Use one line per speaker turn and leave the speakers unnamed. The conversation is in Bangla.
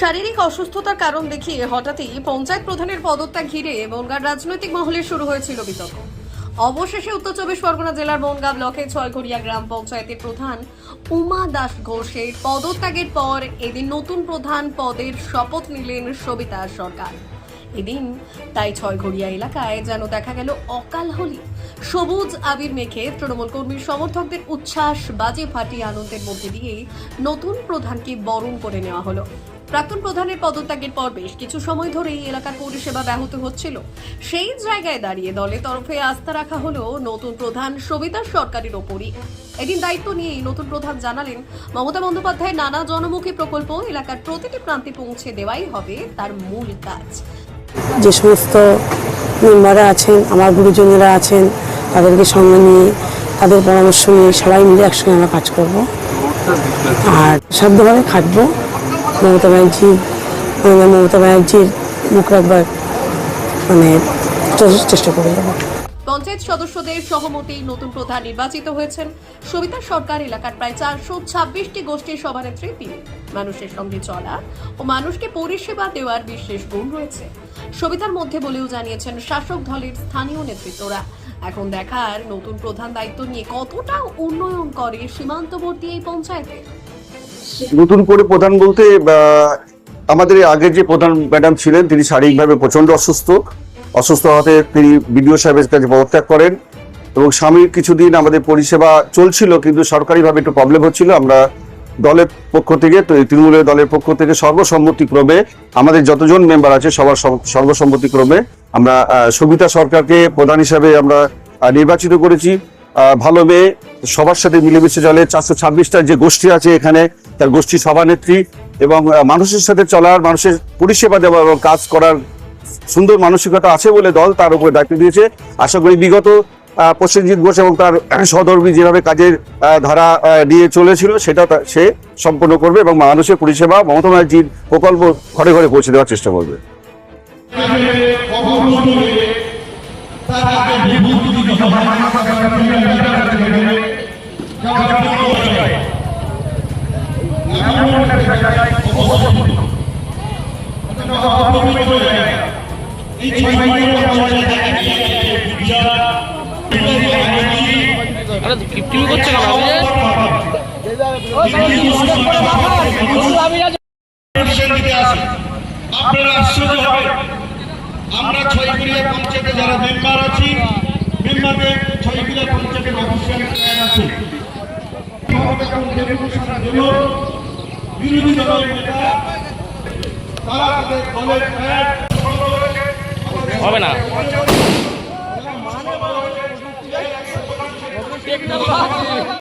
শারীরিক অসুস্থতার কারণ দেখিয়ে হঠাৎই পঞ্চায়েত প্রধানের পদত্যাগ ঘিরে বনগাঁর রাজনৈতিক মহলে শুরু হয়েছিল বিতর্ক। অবশেষে উত্তর চব্বিশ পরগনা জেলার বনগাঁ ব্লকের ছয়ঘরিয়া গ্রাম পঞ্চায়েতের প্রধান উমা দাস ঘোষের পদত্যাগের পর এদিন নতুন প্রধান পদের শপথ নিলেন সবিতা সরকার। এদিন তাই ছয়ঘরিয়া এলাকায় যেন দেখা গেল অকাল হোলি। সবুজ আবির মেখে তৃণমূল কর্মীর সমর্থকদের উচ্ছ্বাস, বাজে ফাটিয়ে আনন্দের মধ্যে দিয়ে নতুন প্রধানকে বরণ করে নেওয়া হলো। প্রাক্তন প্রধানের পদত্যাগের পর বেশ কিছু সময় ধরেই এলাকার পরিষেবা ব্যাহত হচ্ছিল। সেই জায়গায় দাঁড়িয়ে দলের তরফে আস্থা রাখা হলো নতুন প্রধান সবিতা সরকারের ওপরই। এদিন দায়িত্ব নিয়েই নতুন প্রধান জানালেন, মমতা বন্দ্যোপাধ্যায়ের নানা জনমুখী প্রকল্প এলাকার প্রতিটি প্রান্তে পৌঁছে দেওয়াই হবে তার মূল কাজ।
যে সমস্ত মেম্বাররা আছেন, আমার গুরুজনেরা আছেন, তাদেরকে সঙ্গে নিয়ে, তাদের পরামর্শ নিয়ে সবাই মিলে একসঙ্গে আমরা কাজ করব। আর সাধ্যভাবে খাটবো। মমতা ব্যানার্জি মমতা ব্যানার্জির মুখ রাখবার মানে চেষ্টা- করে যাব।
পঞ্চায়েত সদস্যদের সহমতেই নতুন প্রধান নির্বাচিত হয়েছেন সবিতা সরকার। এলাকার প্রায় চারশো ছাব্বিশটি গোষ্ঠীর সভানেত্রী তিনি। মানুষের সঙ্গে চলা ও মানুষকে পরিষেবা দেওয়ার বিশেষ গুণ রয়েছে। সবিতার মধ্যে বলেও জানিয়েছেন, শাসক দলের স্থানীয় নেতৃত্বরা। এখন দেখার নতুন প্রধান দায়িত্ব নিয়ে কতটা উন্নয়ন করে সীমান্তবর্তী এই পঞ্চায়েতে?
নতুন করে প্রধান বলতে আমাদের আগের যে প্রধান ম্যাডাম ছিলেন, তিনি শারীরিকভাবে প্রচণ্ড অসুস্থ। অসুস্থ হতে তিনি বিডিও সাহেবের কাছে পদত্যাগ করেন এবং স্বামীর কিছুদিন আমাদের পরিষেবা চলছিল, কিন্তু সরকারিভাবে একটু প্রবলেম হচ্ছিল। আমরা দলের পক্ষ থেকে তৃণমূলের দলের পক্ষ থেকে সর্বসম্মতিক্রমে আমাদের যতজন মেম্বার আছে, সবার সম- সর্বসম্মতিক্রমে আমরা সবিতা সরকারকে প্রধান হিসাবে আমরা নির্বাচিত করেছি। ভালো মেয়ে, সবার সাথে মিলেমিশে চলে। চারশো ছাব্বিশটা যে গোষ্ঠী আছে এখানে তার গোষ্ঠী সভানেত্রী এবং মানুষের সাথে চলার, মানুষের পরিষেবা দেওয়া এবং কাজ করার সুন্দর মানসিকতা আছে বলে দল তার উপরে দায়িত্ব দিয়েছে। আশা করি বিগত প্রসেনজিৎ ঘোষ এবং তার সহধর্মী যেভাবে কাজের ধারা নিয়ে চলেছিল সেটা সে সম্পন্ন করবে এবং মানুষের পরিষেবা মমতা ব্যানার্জির প্রকল্প ঘরে ঘরে পৌঁছে দেওয়ার চেষ্টা করবে।
আরে টিভি করছে কেন আমি
ডিসিশন দিতে আসি আপনারা আশ্চর্য হবে আমরা ছয়কুড়িয়া পঞ্চায়েতে যারা মেম্বার আছি মেম্বারদের ছয়কুড়িয়া পঞ্চায়েতের অফিসিয়াল আছে বিরোধী দলের নেতা তারা তাদের দলের
হবে না।